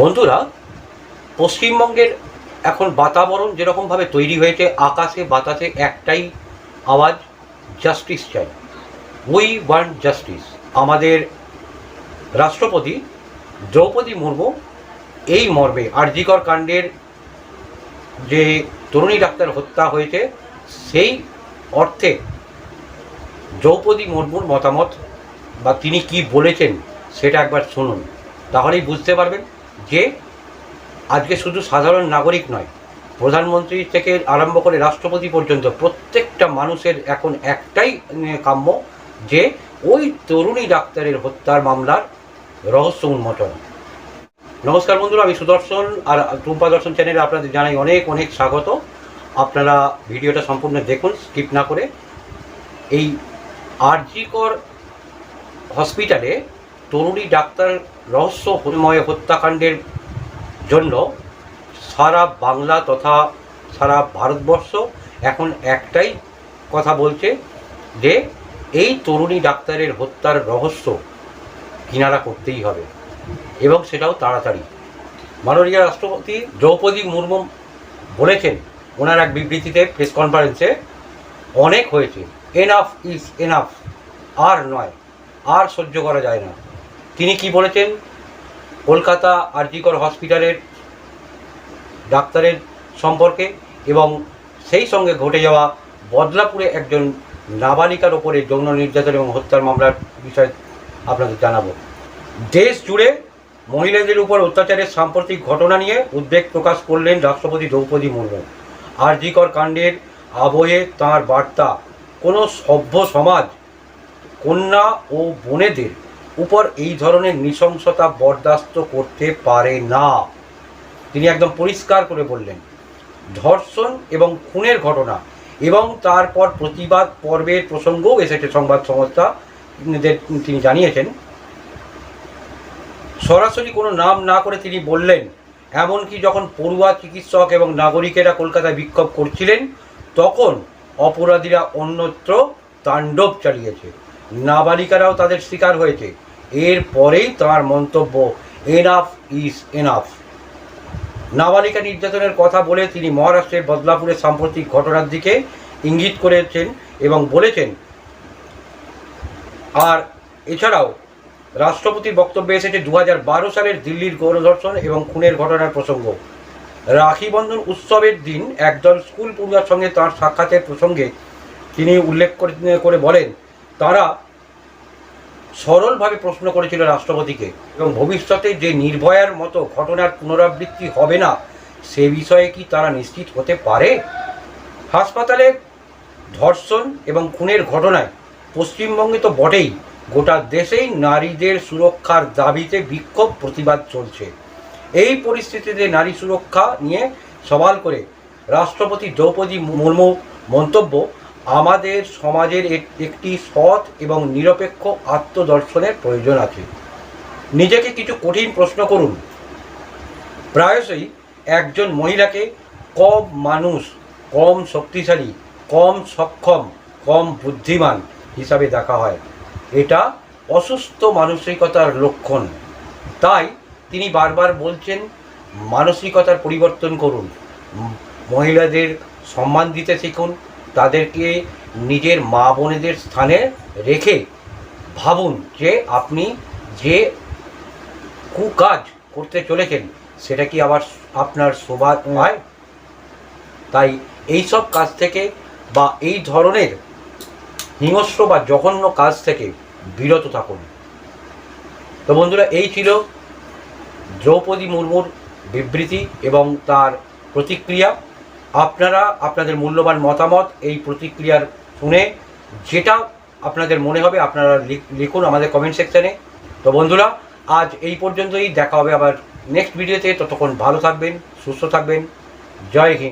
বন্ধুরা, পশ্চিমবঙ্গের এখন বাতাবরণ যেরকমভাবে তৈরি হয়েছে, আকাশে বাতাসে একটাই আওয়াজ জাস্টিস চাই। উই ওয়ান্ট জাস্টিস আমাদের রাষ্ট্রপতি দ্রৌপদী মুর্মু এই মর্মে আরজিকর কাণ্ডের যে তরুণী ডাক্তার হত্যা হয়েছে, সেই অর্থে দ্রৌপদী মুর্মুর মতামত বা তিনি কি বলেছেন, সেটা একবার শুনুন। তাহলেই বুঝতে পারবেন যে আজকে শুধু সাধারণ নাগরিক নয়, প্রধানমন্ত্রী থেকে আরম্ভ করে রাষ্ট্রপতি পর্যন্ত প্রত্যেকটা মানুষের এখন একটাই কাম্য যে ওই তরুণী ডাক্তারের হত্যার মামলার রহস্য উন্মোচন। নমস্কার বন্ধুরা, আমি সুদর্শন আর টুম্পা দর্শন চ্যানেলে আপনাদের জানাই অনেক অনেক স্বাগত। আপনারা ভিডিওটা সম্পূর্ণ দেখুন, স্কিপ না করে। এই আরজিকর হসপিটালে তরুণী ডাক্তার রহস্য রহস্যময় হত্যাকাণ্ডের জন্য সারা বাংলা তথা সারা ভারতবর্ষ এখন একটাই কথা বলছে যে এই তরুণী ডাক্তারের হত্যার রহস্য কিনারা করতেই হবে এবং সেটাও তাড়াতাড়ি। মাননীয় রাষ্ট্রপতি দ্রৌপদী মুর্মু বলেছেন, ওনার এক বিবৃতিতে প্রেস কনফারেন্সে অনেক হয়েছে এনাফ ইজ এনাফ আর নয়, আর সহ্য করা যায় না। তিনি কি বলেছেন? কলকাতা আরজিকর হসপিটালের ডাক্তারের সম্পর্কে এবং সেই সঙ্গে ঘটে যাওয়া বদলাপুরে একজন নাবালিকার ওপরে যৌন নির্যাতন এবং হত্যার মামলার বিষয়ে আপনাদের জানাব। দেশ জুড়ে মহিলাদের উপর অত্যাচারের সাম্প্রতিক ঘটনা নিয়ে উদ্বেগ প্রকাশ করলেন রাষ্ট্রপতি দ্রৌপদী মুর্মু। আরজিকর কাণ্ডের আবহে তাঁর বার্তা, কোনো সভ্য সমাজ, কন্যা ও বোনেদের উপর এই ধরনের নৃশংসতা বরদাস্ত করতে পারে না। তিনি একদম পরিষ্কার করে বললেন, ধর্ষণ এবং খুনের ঘটনা এবং তারপর প্রতিবাদ পর্বের প্রসঙ্গও এসেছে সংবাদ সংস্থা তিনি জানিয়েছেন। সরাসরি কোনো নাম না করে তিনি বললেন, এমনকি যখন পড়ুয়া চিকিৎসক এবং নাগরিকেরা কলকাতায় বিক্ষোভ করছিলেন, তখন অপরাধীরা অন্যত্র তাণ্ডব চালিয়েছে। নাবালিকারাও তাদের শিকার হয়েছে। এরপরেই তার মন্তব্য এনাফ ইজ এনাফ নাবালিকা নির্যাতনের কথা বলে তিনি মহারাষ্ট্রের বদলাপুরের সাম্প্রতিক ঘটনার দিকে ইঙ্গিত করেছেন এবং বলেছেন, আর এছাড়াও রাষ্ট্রপতির বক্তব্যে এসেছে দু সালের দিল্লির গণধর্ষণ এবং খুনের ঘটনার প্রসঙ্গ। রাখি বন্ধন উৎসবের দিন একদল স্কুল পড়ুয়ার সঙ্গে তার সাক্ষাতের প্রসঙ্গে তিনি উল্লেখ করে বলেন, তারা সরলভাবে প্রশ্ন করেছিল রাষ্ট্রপতিকে, এবং ভবিষ্যতে যে নির্ভয়ার মতো ঘটনার পুনরাবৃত্তি হবে না, সে বিষয়ে কি তারা নিশ্চিত হতে পারে? হাসপাতালে ধর্ষণ এবং খুনের ঘটনায় পশ্চিমবঙ্গে তো বটেই, গোটা দেশেই নারীদের সুরক্ষার দাবিতে বিক্ষোভ প্রতিবাদ চলছে। এই পরিস্থিতিতে নারী সুরক্ষা নিয়ে সওয়াল করে রাষ্ট্রপতি দ্রৌপদী মুর্মু মন্তব্য আমাদের সমাজের একটি সৎ এবং নিরপেক্ষ আত্মদর্শনের প্রয়োজন আছে। নিজেকে কিছু কঠিন প্রশ্ন করুন। প্রায়শই একজন মহিলাকে কম মানুষ, কম শক্তিশালী, কম সক্ষম, কম বুদ্ধিমান হিসাবে দেখা হয়। এটা অসুস্থ মানসিকতার লক্ষণ। তাই তিনি বারবার বলছেন, মানসিকতার পরিবর্তন করুন। মহিলাদের সম্মান দিতে শিখুন। তাদেরকে নিজের মা বোনেদের স্থানে রেখে ভাবুন যে আপনি যে কুকাজ করতে চলেছেন, সেটা কি আবার আপনার শোভা হয় তাই এই সব কাজ থেকে বা এই ধরনের হিংস্র বা জঘন্য কাজ থেকে বিরত থাকুন। তো বন্ধুরা, এই ছিল দ্রৌপদী মুর্মুর বিবৃতি এবং তার প্রতিক্রিয়া। আপনারা আপনাদের মূল্যবান মতামত এই প্রতিক্রিয়ার শুনে, যেটা আপনাদের মনে হবে আপনারা লিখ- লিখুন আমাদের কমেন্ট সেকশানে তো বন্ধুরা, আজ এই পর্যন্তই, দেখা হবে আবার নেক্সট ভিডিওতে ততক্ষণ ভালো থাকবেন, সুস্থ থাকবেন। জয় হিন্দ।